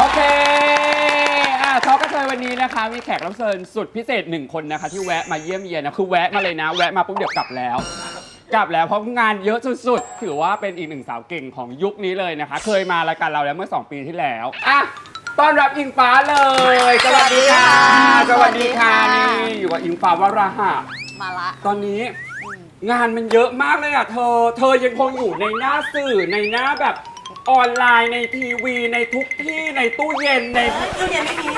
โอเคอะทอกกระเทยวันนี้นะคะ มีแขกรับเชิญสุดพิเศษหนึ่งคนนะคะ ที่แวะมาเยี่ยมเยียนนะ คือแวะมาเลยนะ แวะมาปุ๊บเดี๋ยวกลับแล้ว กลับแล้วเพราะงานเยอะสุดๆ ถือว่าเป็นอีกหนึ่งสาวเก่งของยุคนี้เลยนะคะ เคยมารายการเราแล้วเมื่อ 2 ปีที่แล้วอะต้อนรับอิงฟ้าเลย สวัสดีค่ะสวัสดีค่ะนี่อยู่กับอิงฟ้าวราหะ มาละ ตอนนี้งานมันเยอะมากเลยอะเธอ เธอยังคงอยู่ในหน้าสื่อในหน้าแบบ ออนไลน์ในทีวีในทุกที่ในตู้เย็นใน ตู้เย็นไม่มี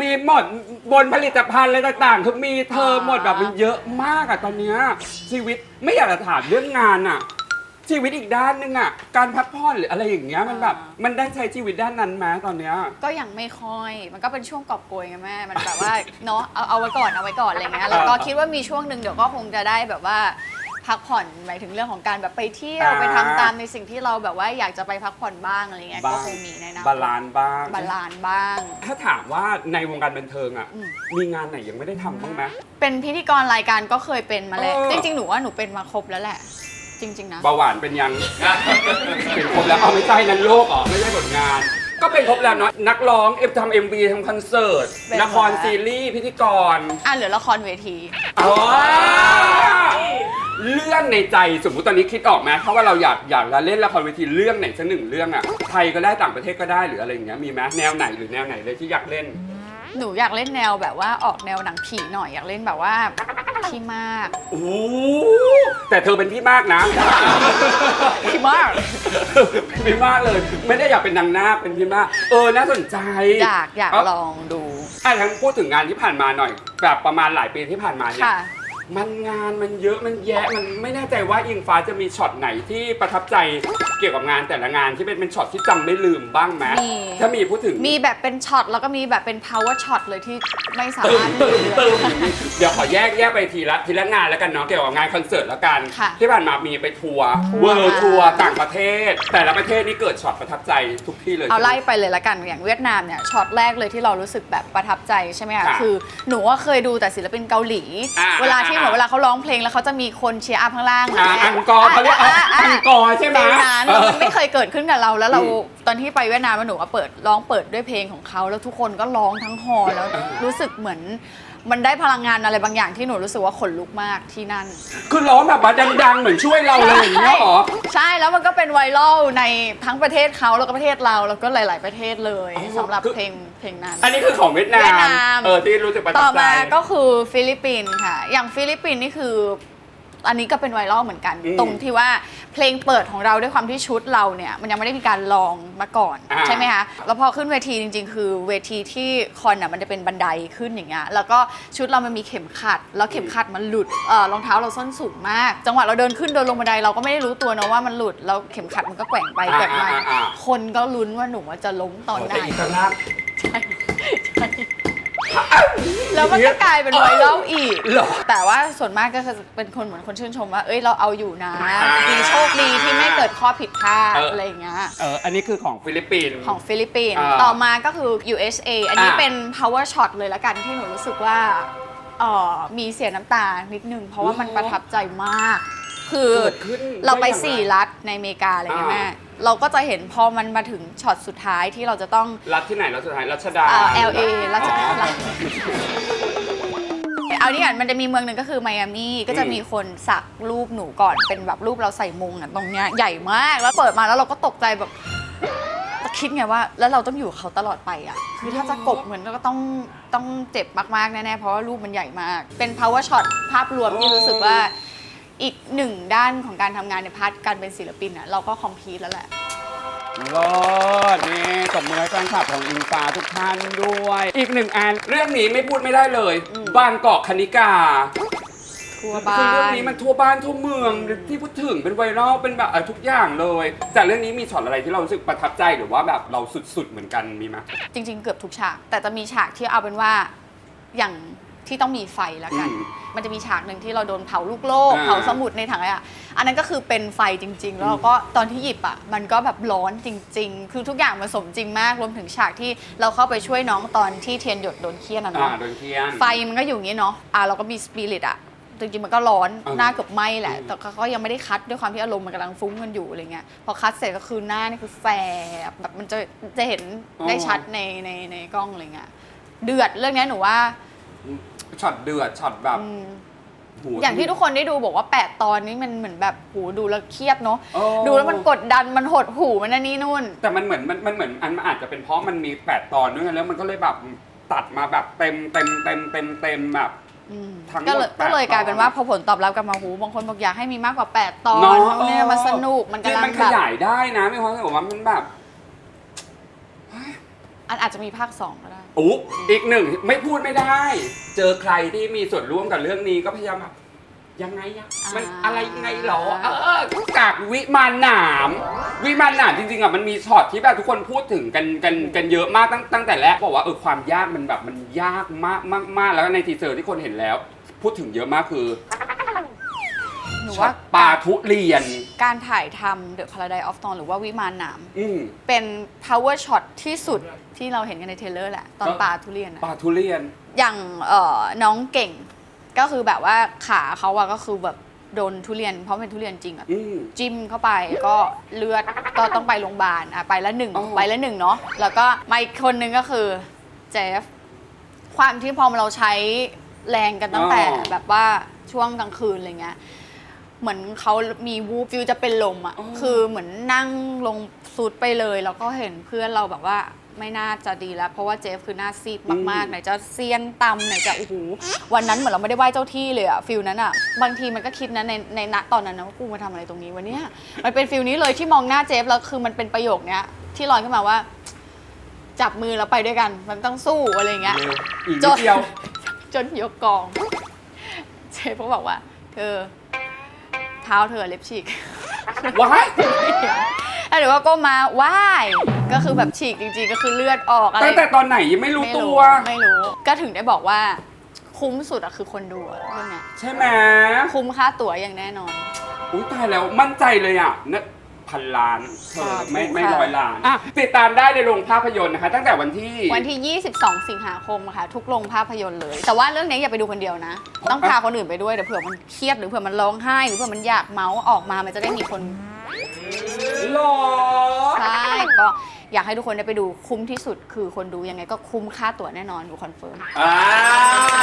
มีหมดบนผลิตภัณฑ์อะไรต่างๆคือมีเธอหมดแบบมันเยอะมากอะตอนเนี้ยชีวิตไม่อยากจะถามเรื่องงานอะชีวิตอีกด้านหนึงอะการพักผ่อนหรืออะไรอย่างเงี้ยมันแบบมันได้ใช้ชีวิตด้านนั้นไหมตอนเนี้ย ก็ยังไม่ค่อย มันก็เป็นช่วงกอบโกยไงแม่ มันแบบว่า เนาะเอาเอาไว้ก่อนเอาไว้ก่อนอะไรเงี้ย แล้วก็อ่าคิดว่ามีช่วงหนึ่งเดี๋ยวก็คงจะได้แบบว่า พักผ่อนหมายถึงเรื่องของการแบบไปเที่ยวอ่า ไปทำตามในสิ่งที่เราแบบว่าอยากจะไปพักผ่อนบ้างอะไรเงี้ยก็คงมีในอนะบาลานซ์บ้าง บาลานซ์บ้าง ถ้าถามว่าในวงการบันเทิงอะอืม มีงานไหนยังไม่ได้ทำบ้างไหม เป็นพิธีกรรายการก็เคยเป็นมาแล้วเออ จริง ๆ หนูว่าหนูเป็นมาครบแล้วแหละ จริง ๆ นะ เบาหวานเป็นยัง เป็นครบแล้วเอาไม่ใช่นั้นโลกอ๋อไม่ใช่ผลงาน ก็เป็นครบแล้วเนาะนักร้องเอ็มทำเอ็มบีทำคอนเสิร์ตเป็นละครหมดแล้ว ซีรีส์พิธีกรอะเหลือละครเวที อ๋อ เรื่องในใจสมมุติตอนนี้คิดออกไหมถ้าว่าเราอยากอยากจะเล่นละครเวทีเรื่องไหนสักหนึ่งเรื่องอะไทยก็ได้ต่างประเทศก็ได้หรืออะไรอย่างเงี้ยมีไหมแนวไหนหรือแนวไหนเลยที่อยากเล่น หนูอยากเล่นแนวแบบว่าออกแนวหนังผีหน่อยอยากเล่นแบบว่าพี่มากโอ้แต่เธอเป็นพี่มากนะ พี่มากพี่มากเลย ไม่ได้อยากเป็นนางนาคเป็นพี่มาก เออน่าสนใจอยากอยากเลองดูอะทั้งพูดถึงงานที่ผ่านมาหน่อย แบบประมาณหลายปีที่ผ่านมาเนี่ยค่ะ มันงานมันเยอะมันแยะมันไม่แน่ใจว่าอิงฟ้าจะมีช็อตไหนที่ประทับใจเกี่ยวกับงานแต่ละงานที่เป็นเป็นช็อตที่จำไม่ลืมบ้างไหมมี ถ้ามีพูดถึงมีแบบเป็นช็อตแล้วก็มีแบบเป็น power shot เลยที่ไม่สาตึมมารถตึมลืตึมได้ เดี๋ยวขอแยกแยกไปทีละทีละงานแล้วกันเนาะเกี่ยวกับงานคอนเสิร์ตแล้วกัน ค่ะที่ผ่านมามีไปทัวร์ทัวร์ เวิร์ทัวร์ต่างประเทศ แต่ละประเทศนี่เกิดช็อตประทับใจทุกที่เลย เอาไล่ไปเลยละกันอย่างเวียดนามเนี่ยช็อตแรกเลยที่เรารู้สึกแบบประทับใจใช่ไหมคะค่ะคือหนูว่าเคยดูแต่ศิลปินเกาหลี อ่าเวลาที่เหมือนเวลาเขาร้องเพลงแล้วเขาจะมีคนเชียร์อัพข้างล่างอ่าอังกอร์เขาเรียกะะะอังกอร์ใช่ไหมเพลงนั้นเออมันไม่เคยเกิดขึ้นกับเราแล้วเราอืมตอนที่ไปเวียดนามหนูก็เปิดร้องเปิดด้วยเพลงของเขาแล้วทุกคนก็ร้องทั้งฮอลล์แล้วรู้สึกเหมือน มันได้พลังงานอะไรบางอย่างที่หนูรู้สึกว่าขนลุกมากที่นั่น คือร้องแบบว่าดังๆ เหมือนช่วยเราเลยอย่างเงี้ยเหรอ ใช่แล้วมันก็เป็นไวรัลในทั้งประเทศเขาแล้วก็ประเทศเราแล้วก็หลาย ๆ ประเทศเลยอ๋อสำหรับคือ เพลงเพลงนั้น อันนี้คือของเวียดนาเวียดมนาม เออที่รู้สึกประทัต่อบใจ มาก็คือฟิลิปปินส์ค่ะ อย่างฟิลิปปินส์นี่คือ อันนี้ก็เป็นไวรัลเหมือนกัน อืม ตรงที่ว่า เพลงเปิดของเราด้วยความที่ชุดเราเนี่ยมันยังไม่ได้มีการลองมาก่อนอ่า ใช่ไหมคะแล้วพอขึ้นเวทีจริง ๆ คือเวทีที่คอนอะมันจะเป็นบันไดขึ้นอย่างเงี้ยแล้วก็ชุดเรามันมีเข็มขัด แล้วเข็มขัดมันหลุดเอ่อรองเท้าเราส้นสูงมาก จังหวะเราเดินขึ้นเดินลงบันไดเราก็ไม่ได้รู้ตัวนะว่ามันหลุดแล้วเข็มขัดมันก็แกว่งไปแกว่งมาอ่าอ่าอ่า คนก็ลุ้นว่าหนูจะล้มตอนไหนแต่อีกข้างล่างใช่ใช่ แล้วมันก็กลายเป็นไวรัลอีกเหรอ แต่ว่าส่วนมากก็คือเป็นคนเหมือนคนชื่นชมว่า เอ้ยเราเอาอยู่นะอ่าดีโชคดีที่ไม่เกิดข้อผิดพลาดเอออ อะไรอย่างเงี้ย เอออันนี้คือของฟิลิปปินส์ ของฟิลิปปินส์ อ่าต่อมาก็คือ USA อันนี้อ่าเป็น power shot เลยละกันที่หนูรู้สึกว่าเอ่อมีเสียน้ำตานิดนึง เพราะว่ามันเหรอประทับใจมาก คือเกิดขึ้นเราไปได้อย่างไรสี่รัฐในอเมริกาอะไรอย่างเงี้ยอ่า แม่เราก็จะเห็นพอมันมาถึงช็อตสุดท้ายที่เราจะต้อง รัฐที่ไหนรัฐสุดท้ายรัชดาเอ่อ LA รัชอ๋อรัชเอานี่ก่อนมันจะมีเมืองหนึ่งก็คือไมอามี่ก็จะมีคนสักรูปหนูก่อนเป็นแบบรูปเราใส่มงอะตรงเนี้ยใหญ่มากแล้วเปิดมาแล้วเราก็ตกใจแบบคิดไงว่า แล้วเราต้องอยู่กับเขาตลอดไปอะคือถ้าจะกบเหมือนก็ต้องต้องเจ็บมากๆแน่ๆเพราะว่ารูปมันใหญ่มาก เป็น power shot ภาพรวมที่รู้สึกว่า อีกหนึ่งด้านของการทำงานในพาร์ทการเป็นศิลปินอะเราก็คอมพลีทแล้วแหละรอดนี่ตบมือให้แฟนคลับของอิงฟ้าทุกท่านด้วย อีกหนึ่งอันเรื่องนี้ไม่พูดไม่ได้เลยอืมบางกอกคณิกาทั่วบ้าคือเรื่อนงนี้มันทั่วบ้านทั่วเมืองที่พูดถึงเป็นไวรัลเป็นแบบเอ่อทุกอย่างเลยแต่เรื่องนี้มีช็อตอะไรที่เรารู้สึกประทับใจหรือว่าแบบเราสุดๆเหมือนกันมีไหม จริง ๆ เกือบทุกฉาก แต่จะมีฉากที่เอาเป็นว่าอย่างที่ต้องมีไฟแล้วกัน อืม มันจะมีฉากหนึ่งที่เราโดนเผาลูกโลก อ่าเผาสมุดในถังอะอันนั้นก็คือเป็นไฟจริง ๆ แล้วเราก็ตอนที่หยิบอะมันก็แบบร้อนจริง ๆ คือทุกอย่างมันสมจริงมากรวมถึงฉากที่เราเข้าไปช่วยน้องตอนที่เทียนหยดโดนเคี่ยนอะอ่าเนาะ โดนเคียน ไฟมันก็อยู่อย่างนี้เนาะ อะเราก็มีสปิริตอะจริงๆมันก็ร้อน เออหน้าเกือบไหม้แหละ อืม แต่เขาก็ยังไม่ได้คัดด้วยความที่อารมณ์มันกำลังฟุ้งกันอยู่อะไรเงี้ย พอคัดเสร็จก็คือหน้านี่คือแสบแบบมันจะจะเห็นได้ชัดในในในกล้องอะไรเงี้ย เดือดเรื่องเนี้ยหนูว่า ช็อตเดือดช็อตแบบอืมโห อย่างที่ทุกคนได้ดูบอกว่า 8 ตอนนี้มันเหมือนแบบหูดูแล้วเครียดเนาะเออ ดูแล้วมันกดดันมันหดหูมันนั่นนี่นู่น แต่มันเหมือนมันมันเหมือนอันมันอาจจะเป็นเพราะมันมีแปดตอนด้วยไงแล้วมันก็เลยแบบตัดมาแบบเต็มเต็มเต็มเต็มเต็มแบบ อืมทั้งหมดก็เลยแปดก็เลยกลายเป็นว่าตอน พอผลตอบรับกลับมาหูบางคนบอกอยากให้มีมากกว่า 8 ตอนเนาะเนี่ยมันสนุกมันจริกำงลัมังนขแบบ ยายได้นะไม่ความรู้สึกว่ามันแบบ อันอาจจะมีภาค2ก็ได้ อู้อีกหนึ่งไม่พูดไม่ได้ เจอใครที่มีส่วนร่วมกับเรื่องนี้ก็พยายามแบบยังไงอะมันอ่า อะไรยังไงเหรอ เออกากวิมานหนาม วิมานหนามจริงๆอะมันมีช็อตที่แบบทุกคนพูดถึงกันกันกันเยอะมากตั้งตั้งแต่แรกบอกว่าเออความยากมันแบบมันยากมากมากมากแล้วก็ในทีเซอร์ที่คนเห็นแล้ว พูดถึงเยอะมากคือ หนูช็อว่าตปลาทุเรียน การถ่ายทำ The Paradise of Dawn หรือว่าวิมานหนามอืมเป็น power shot ที่สุดที่เราเห็นกันในเทรลเลอร์แหละ ตอนก็ปลาทุเรียนอะปลาทุเรียน อย่างเอ่อน้องเก่ง ก็คือแบบว่าขาเขาอะก็คือแบบโดนทุเรียนเพราะเป็นทุเรียนจริงอะอืม จิ้มเข้าไปก็เลือดก็ต้องไปโรงพยาบาลอะไปละหนึ่งอ๋อ ไปละหนึ่งเนาะแล้วก็มาอีกคนนึงก็คือเจฟ ความที่พอเราใช้แรงกันตั้งแต่แบบว่าช่วงกลางคืนอะไรเงี้ย เหมือนเขามีวูบฟิวจะเป็นลมอะ คือเหมือนนั่งลงสุดไปเลย แล้วก็เห็นเพื่อนเราแบบว่าไม่น่าจะดีแล้ว เพราะว่าเจฟคือหน้าซีดมากๆไหนจะเซียนตำไหนจะโอ้โหวันนั้นเหมือนเราไม่ได้ไหว้เจ้าที่เลยอะฟิลนั้นอะบางทีมันก็คิดนะในในณตอนนั้นนะว่ากูมาทำอะไรตรงนี้วันเนี้ยมันเป็นฟิลนี้เลยที่มองหน้าเจฟแล้วคือมันเป็นประโยคเนี้ยที่ลอยขึ้นมาว่า จับมือแล้วไปด้วยกัน มันต้องสู้อะไรอย่างเงี้ยเร็วอีกจนิดนเดียวจนยกกองเชฟก็บอกว่า เธอ เท้าเธอเล็บฉีก ว้ายแล้วหรือว่าก็มาว่าย ก็คือแบบฉีกจริงๆ ก็คือเลือดออกอะไรตั้งแต่ตอนไหนยังไม่รู้ไม่ตัรู้ว ไม่รู้ ก็ถึงได้บอกว่า คุ้มสุดอะคือคนดูอะเรื่องเนี้ยใช่ไหมคุ้มค่าตั๋วอย่างแน่นอน อุ้ยตายแล้วมั่นใจเลยอะนะ พันล้านเธอค่ะไม่ถูกไม่ค่ะร้อยล้านอะติดตามได้ในโรงภาพยนตร์นะคะ ตั้งแต่วันที่ วันที่ 22 สิงหาคมค่ะ ทุกโรงภาพยนตร์เลย แต่ว่าเรื่องนี้อย่าไปดูคนเดียวนะ ต้องพาคนอื่นไปด้วยเดี๋ยวเผื่อมันเครียดหรือเผื่อมันร้องไห้หรือเผื่อมันอยากเมาส์ออกมามันจะได้มีคนหรอใช่ก็ อยากให้ทุกคนได้ไปดูคุ้มที่สุด คือคนดูยังไงก็คุ้มค่าตั๋วแน่นอนดูคอนเฟิร์ม อ่า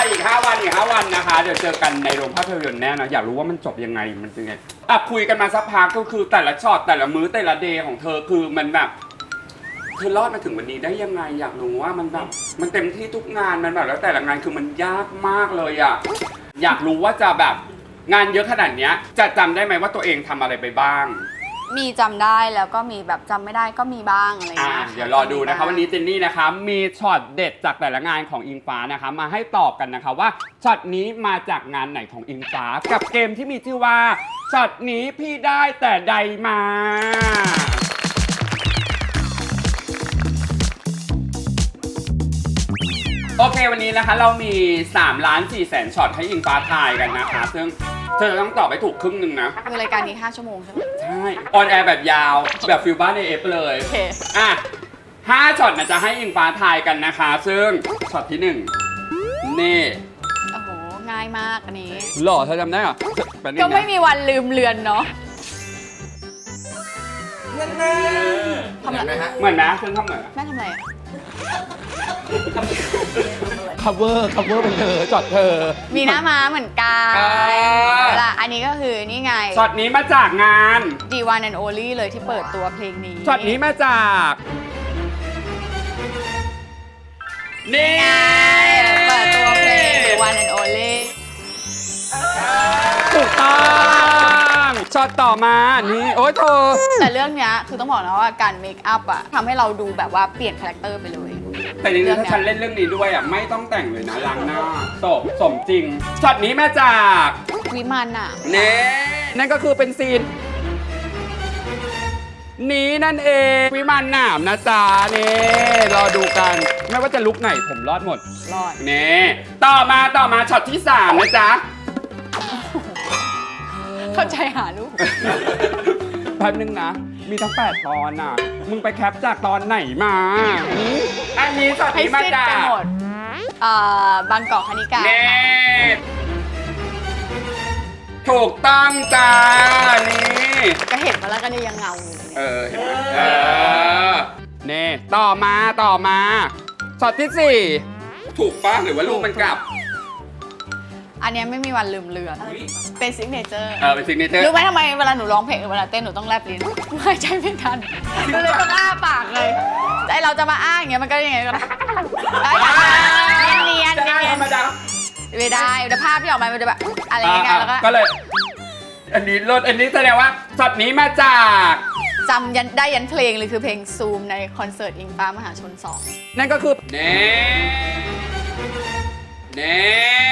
อีก5วันอีก5วันนะคะ เดี๋ยวเจอกันในโรงภาพยนตร์แน่นะอยากรู้ว่ามันจบยังไงมันเป็นไงอะคุยกันมาสักพักก็คือแต่ละช็อตแต่ละมื้อแต่ละเดย์ของเธอคือมันแบบเธอรอดมาถึงวันนี้ได้ยังไงอยากรู้ว่ามันแบบมันเต็มที่ทุกงานมันแบบแล้วแต่ละงานคือมันยากมากเลยอะอยากรู้ว่าจะแบบงานเยอะขนาดเนี้ยจะจำได้ไหมว่าตัวเองทำอะไรไปบ้าง มีจำได้แล้วก็มีแบบจำไม่ได้ก็มีบ้างอะไรอย่างอ่าเงี้ยเดี๋ยวรอดูนะคะ วันนี้เจนนี่นะคะมีช็อตเด็ดจากแต่ละงานของอิงฟ้านะคะ มาให้ตอบกันนะคะว่าช็อตนี้มาจากงานไหนของอิงฟ้า กับเกมที่มีชื่อว่าช็อตนี้พี่ได้แต่ใดมา โอเควันนี้นะคะเรามี3ล้าน4แสนช็อตให้อิงฟ้าทายกันนะคะ ซึ่งเธอจะต้องตอบให้ถูกครึ่งหนึ่งนะ คือรายการนี้ 5 ชั่วโมงใช่ไหม ใช่ออนแอร์แบบยาวแบบฟิลบ้านในเอฟเลยโอเค อะห้าช็อตนะจะให้อิงฟ้าทายกันนะคะ ซึ่งช็อตที่หนึ่งนี่โอ้โห ง่ายมากอันนี้ หล่อเธอจำได้เหรอแป๊บนึงนะก็ไม่มีวันลืมเลือนเนาะทำอะไรเหมือนไหมเธอทำเหมือนแม่ทำอะไรอะ cover cover เป็นเธอจอดเธอ มีหน้าม้าเหมือนกันอ่า ล่ะอันนี้ก็คือนี่ไง ช็อตนี้มาจากงาน D One and Only เลยที่เปิดตัวเพลงนี้ ช็อตนี้มาจากนี่ไงเปิดตัวเพลง The One and Only ถูกต้องช็อตต่อมา นี่โอ้ยเธอ แต่เรื่องเนี้ยคือต้องบอกนะว่าการเมคอัพอะทำให้เราดูแบบว่าเปลี่ยนคาแรคเตอร์ไปเลย แต่จริงๆถ้าฉันเล่นเรื่องนี้ด้วยอะไม่ต้องแต่งเลยนะล้างหน้าสมสมจริงช็อตนี้มาจากวิมานหนามเน่นั่นก็คือเป็นซีน นี้นั่นเองวิมานหนามนะจ๊ะเน่รอดูกัน ไม่ว่าจะลุกไหนผมรอดหมดรอดเน่ต่อมาต่อมาช็อตที่3นะจ๊ะเข้าใจหาลูกแป๊บนึงนะ มีทั้ง8ตอนอะ มึงไปแคปจากตอนไหนมาหืมอันนี้ช็อตให้นี้มาซิดจาไปกหมดเอ่อบางกอกคณิกาเน่ถูกต้องจ้า นี่ ก็เห็นมาแล้วก็เนี่ยยังเงาอยู่เนี่ยเออเห็นไหมเออนี่ต่อมาต่อมาช็อตที่สี่ถูกปะหรือว่าลูกมันกลับ อันเนี้ยไม่มีวันลืมเลือน เป็นซิกเนเจอร์ เออเป็นซิกเนเจอร์ รู้ไหมทำไมเวลาหนูร้องเพลงหรือเวลาเต้นหนูต้องแลบลิ้นหายใจไม่ทันหนูเลยต้องอ้าปากเลยใจเราจะมาอ้าอย่างเงี้ยมันก็ยังไงก็ได้เนียนจะเนีได้ยธรนรมดาไม่ได้เดี๋ยวภาพที่ออกมา มันจะแบบอะไรอย่างเงี้ยแล้วก็ก็เลย อันนี้ลดอันนี้แสดงว่าช็อตนี้มาจาก จำยันได้ยันเพลงเลยคือเพลงซูมในคอนเสิร์ตอิงฟ้ามหาชนสองนั่นก็คือ เน่ เน่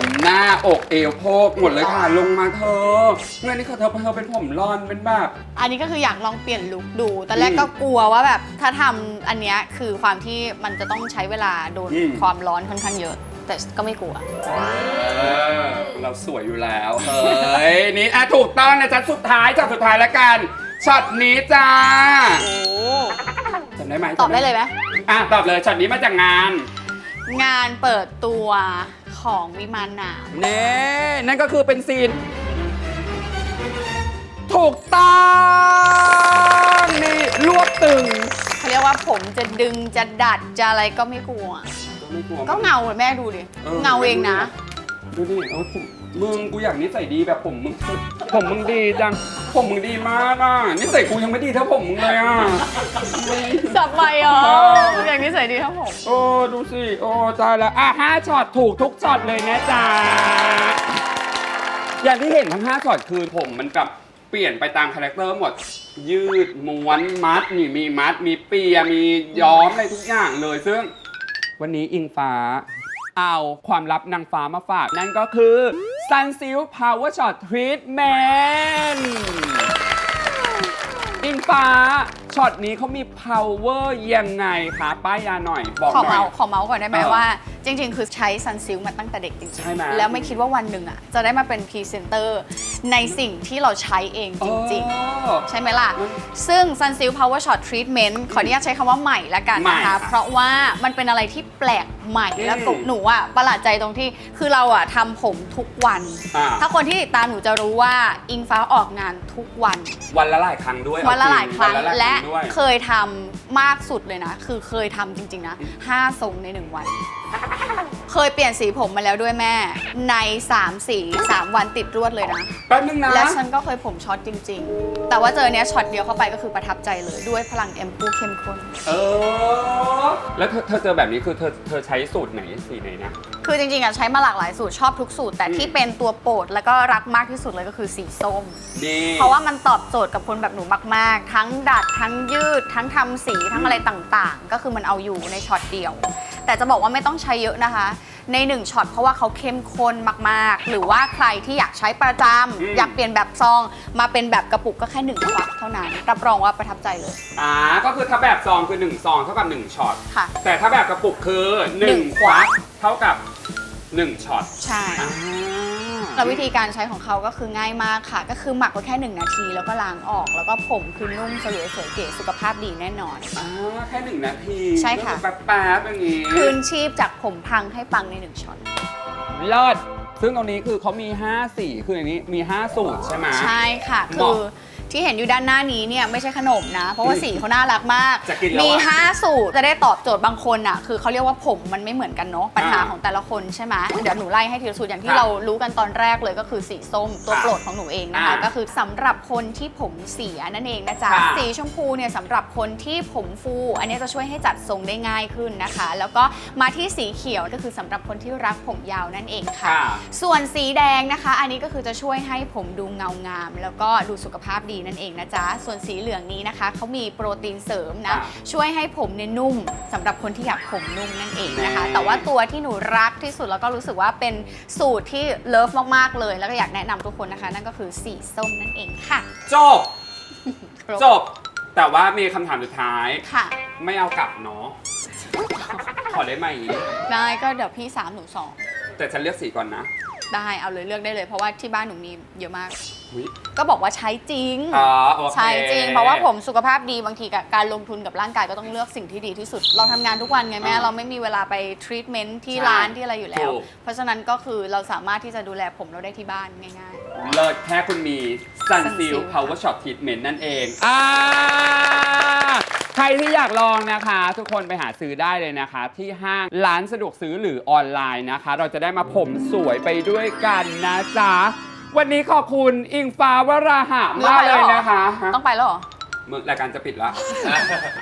ผมหน้าอกเอวโพกหมดเลยค่ะ ลงมาเธอเมื่อนี้เขาเธอเธอเป็นผมรอนเป็นแบบ อันนี้ก็คืออยากลองเปลี่ยนลุคดู ตอนแรกก็กลัวว่าแบบถ้าทำอันเนี้ยคือความที่มันจะต้องใช้เวลาโดนอืม ความร้อนค่อนข้างเยอะ แต่ก็ไม่กลัว เออเราสวยอยู่แล้วเฮ้ยนี่อะถูกต้องนะจ๊ะสุดท้ายจากสุดท้ายแล้วกันช็อตนี้จ้าโอ้จำได้ไหมตอบได้เลยไหมอะตอบเลยช็อตนี้มาจากงาน งานเปิดตัว ของวิมานหนามเน่นั่นก็คือเป็นซีน ถูกต้องนี่รวบตึงเขาเรียกว่าผมจะดึงจะดัดจะอะไรก็ไม่กลัว ไม่กลัวก็เงาเลยแม่ดูดิ เงาเองนะ ดูดิโอ้ผม มึงกูอยากนิสัยดีแบบผมมึงผมมึงดีจัง ผมมึงดีมากอะนิสัยกูยังไม่ดีเท่าผมมึงเลยอะ สับไปอ๋ออย่างนี้ใส่ดีครับผมโอ้ดูสิโอ้ตายแล้วอะห้าช็อตถูกทุกช็อตเลยนะจ๊ะอย่างที่เห็นทั้ง5ช็อตคือผมมันแบบเปลี่ยนไปตามคาแรคเตอร์หมด ยืดม้วนมัดนี่มีมัด มีเปียมีย้อมอะไรทุกอย่างเลยซึ่ง วันนี้อิงฟ้า เอาความลับนางฟ้ามาฝาก นั่นก็คือ ซันซิลพาวเวอร์ช็อตทรีทเมนต์อิงฟ้าช็อตนี้เขามี power ยังไงคะป้ายยาหน่อย บอกขอหน่อเมาย ขอเมาส์ก่อนได้ไหมเออว่า จริง ๆ คือใช้ซันซิลมาตั้งแต่เด็กจริงใช่ไหมๆ แล้วไม่คิดว่าวันหนึ่งอะจะได้มาเป็นพรีเซนเตอร์ในสิ่งที่เราใช้เองจริงๆโอ้ใช่ไหมล่ะซึ่ง Sunsilk Power Shot Treatment ขออนุญาตใช้คำว่าใหม่ละกันนะใหม่คะเพราะว่ามันเป็นอะไรที่แปลกใหม่อืมแล้วตุหนูอะประหลาดใจตรงที่ คือเราอะทำผมทุกวัน อ่า ถ้าคนที่ติดตามหนูจะรู้ว่าอิงฟ้าออกงานทุกวัน วันละหลายครั้งด้วยวันละหลายครั้งวันละหและยด้วย เคยทำมากสุดเลยนะ คือเคยทำจริง ๆ นะ 5 ทรงใน 1 วัน เคยเปลี่ยนสีผมมาแล้วด้วยแม่ ใน 3 สี 3 วันติดรวดเลยนะ แป๊บนึงนะ และฉันก็เคยผมช็อตจริง ๆ แต่ว่าเจอเนี้ยช็อตเดียวเข้าไปก็คือประทับใจเลยด้วยพลังแอมพูเข้มข้น เออ แล้วเธอเธอเจอแบบนี้คือเธอเธอใช้สูตรไหนสีไหนนะ คือจริงๆอะใช้มาหลากหลายสูตรชอบทุกสูตร แต่ที่เป็นตัวโปรดแล้วก็รักมากที่สุดเลยก็คือสีส้ม ดี เพราะว่ามันตอบโจทย์กับคนแบบหนูมาก ๆ ทั้งดัดทั้งยืดทั้งทำสีทั้งอะไรต่างๆ ก็คือมันเอาอยู่ในช็อตเดียว แต่จะบอกว่าไม่ต้องใช้เยอะนะคะ ใน1ช็อตเพราะว่าเขาเข้มข้นมากๆ หรือว่าใครที่อยากใช้ประจำอยากเปลี่ยนแบบซอง มาเป็นแบบกระปุกก็แค่หนึ่งควักเท่านั้น รับรองว่าประทับใจเลยอ่าก็คือถ้าแบบซองคือ1ซองเท่ากับ1ช็อต ค่ะ แต่ถ้าแบบกระปุกคือหนึ่ง1ควักเท่ากับ1ช็อตใช่ อ่า แล้ววิธีการใช้ของเขาก็คือง่ายมากค่ะ ก็คือหมักไว้แค่ 1 นาที แล้วก็ล้างออก แล้วก็ผมคือนุ่มสลวยสวยเก๋สุขภาพดีแน่นอนอ่าแค่หนึ่งนาทีใช่ค่ะ ก็อแป๊บๆอย่างนี้คืนชีพจากผมพังให้ปังใน1ช็อต เลิศซึ่งตรงนี้คือเขามี 5 สีคืออย่างนี้มี 5 สูตรใช่ไหม ใช่ค่ะ เหคืมาะอ ที่เห็นอยู่ด้านหน้านี้เนี่ยไม่ใช่ขนมนะ เพราะว่าอืมสีเขาน่ารักมาก จะกินแล้วมีอะ5สูตรจะได้ตอบโจทย์บางคนอะคือเขาเรียกว่าผมมันไม่เหมือนกันเนาะปัญหาอ่าของแต่ละคนใช่ไหมเดี๋ยวหนูไล่ให้ทีละสูตรอย่างที่ครับเรารู้กันตอนแรกเลยก็คือสีส้มตัวครับโปรดของหนูเองนะคะอ่าก็คือสำหรับคนที่ผมเสียนั่นเองนะจ๊ะค่ะสีชมพูเนี่ยสำหรับคนที่ผมฟู อันนี้จะช่วยให้จัดทรงได้ง่ายขึ้นนะคะ แล้วก็มาที่สีเขียวก็คือสำหรับคนที่รักผมยาวนั่นเองค่ะ ค่ะ ส่วนสีแดงนะคะ อันนี้ก็คือจะช่วยให้ผมดูเงางาม แล้วก็ดูสุขภาพดีนั่นเองนะจ๊ะ ส่วนสีเหลืองนี้นะคะเขามีโปรตีนเสริมนะอ่าช่วยให้ผมเนี่ยนุ่มสำหรับคนที่อยากผมนุ่มนั่นเองนะคะนี่แต่ว่าตัวที่หนูรักที่สุดแล้วก็รู้สึกว่าเป็นสูตรที่เลิฟมากๆเลย แล้วก็อยากแนะนำทุกคนนะคะ นั่นก็คือสีส้มนั่นเองค่ะ จบ จบ แต่ว่ามีคำถามสุดท้ายค่ะ ไม่เอากลับเนาะขอได้ไหมได้ก็เดี๋ยวพี่สามหนูสองแต่ฉันเลือกสีก่อนนะ ได้เอาเลยเลือกได้เลย เพราะว่าที่บ้านหนูมีเยอะมาก อุ๊ยก็บอกว่าใช้จริง อ๋อโอเค ใช่จริง เพราะว่าผมสุขภาพดีบางทีกับการลงทุนกับร่างกายก็ต้องเลือกสิ่งที่ดีที่สุด เราทำงานทุกวันไงแม่ อ่าเราไม่มีเวลาไปทรีทเมนต์ที่ใช่ร้านที่อะไรอยู่แล้ว ถูก เพราะฉะนั้นก็คือเราสามารถที่จะดูแลผมเราได้ที่บ้านง่าย เลิศแค่คุณมี Sun Seal Sunsil Power Shot Treatment นั่นเอง อ่าใค รที่อยากลองนะคะ ทุกคนไปหาซื้อได้เลยนะคะ ที่ห้างร้านสะดวกซื้อหรือออนไลน์นะคะ เราจะได้มาผมสวยไปด้วยกันนะจ๊ะ วันนี้ขอบคุณอิงฟ้าวราหะๆมากเลยนะคะต้องไปแล้วเหรอ มึงรายการจะปิดละ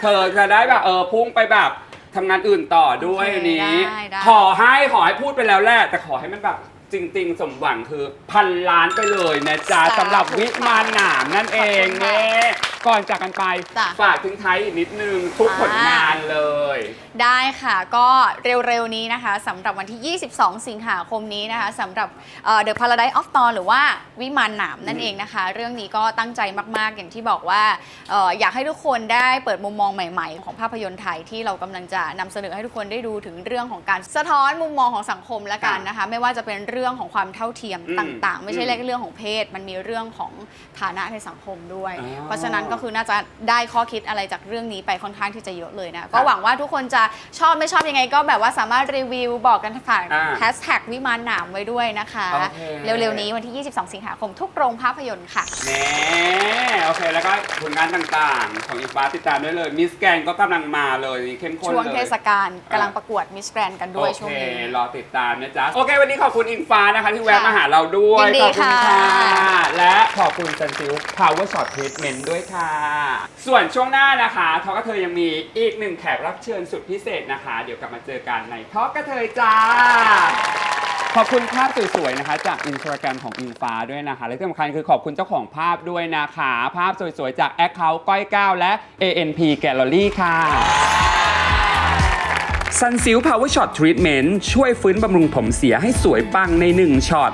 เธอจะได้แบบเออพุ่งไปแบบทำงานอื่นต่อด้วยโอเคอันนี้ ได้ได้ ขอให้ขอให้พูดไปแล้วแหละแต่ขอให้มันแบบ จริง ๆ สมหวังคือพันล้านไปเลยนะจ๊ะสำหรับวิมานหนามนั่นเองเน่ก่อนจากกันไป จ้ะ ฝากทิ้งท้ายอีกนิดนึง ทุกผลงานเลย ได้ค่ะก็เร็วๆนี้นะคะสำหรับวันที่ 22 สิงหาคมนี้นะคะสำหรับเอ่อ The Paradise of Thorn หรือว่าวิมานหนามนั่นเองนะคะ เรื่องนี้ก็ตั้งใจมากๆอย่างที่บอกว่าเอ่ออยากให้ทุกคนได้เปิดมุมมองใหม่ๆ ของภาพยนตร์ไทยที่เรากำลังจะนำเสนอให้ทุกคนได้ดูถึงเรื่องของการสะท้อนมุมมองของสังคมและกันนะคะ ไม่ว่าจะเป็นเรื่องของความเท่าเทียมอืมต่างๆ ไม่ใช่อืมแค่เรื่องของเพศ มันมีเรื่องของฐานะในสังคมด้วย อ๋อเพราะฉะนั้นก็คือน่าจะได้ข้อคิดอะไรจากเรื่องนี้ไปค่อนข้างที่จะเยอะเลยนะ ก็หวังว่าทุกคนจะชอบไม่ชอบยังไง ก็แบบว่าสามารถรีวิวบอกกันผ่านอ่าแฮชแท็กวิมานหนามไว้ด้วยนะคะ โอเค เร็วๆนี้วันที่ 22 สิงหาคมทุกโรงภาพยนตร์ค่ะ แน่โอเค แล้วก็ผลงานต่างๆ ของอีฟ้าติดตามได้เลย มิสแกนก็กำลังมาเลยเข้มข้นเลยช่วงเทศกาลกำลังประกวดมิสแกรนกันด้วยช่วงนี้โอเครอติดตามนะจ๊ะ โอเค วันนี้ขอบคุณอิงฟ้านะคะที่แวะค่ะมาหาเราด้วยยินดีขอบคุณค่ะ ค่ะ และขอบคุณซันซิล Power Shot Treatment ด้วยค่ะ ส่วนช่วงหน้านะคะทอกกระเทยยังมีอีกหนึ่งแขกรับเชิญสุดพิเศษนะคะ เดี๋ยวกลับมาเจอกันในทอกกระเทยจ้า ขอบคุณภาพสวยๆนะคะ จากอินสตาแกรมของอิงฟ้าด้วยนะคะ และที่สำคัญคือขอบคุณเจ้าของภาพด้วยนะคะ ภาพสวยๆ จากแอคเคาท์ก้อยก้าวและ ANP Gallery ค่ะ ซันซิลพาวเวอร์ช็อตทรีทเมนต์ช่วยฟื้นบำรุงผมเสียให้สวยปังในหนึ่งช็อต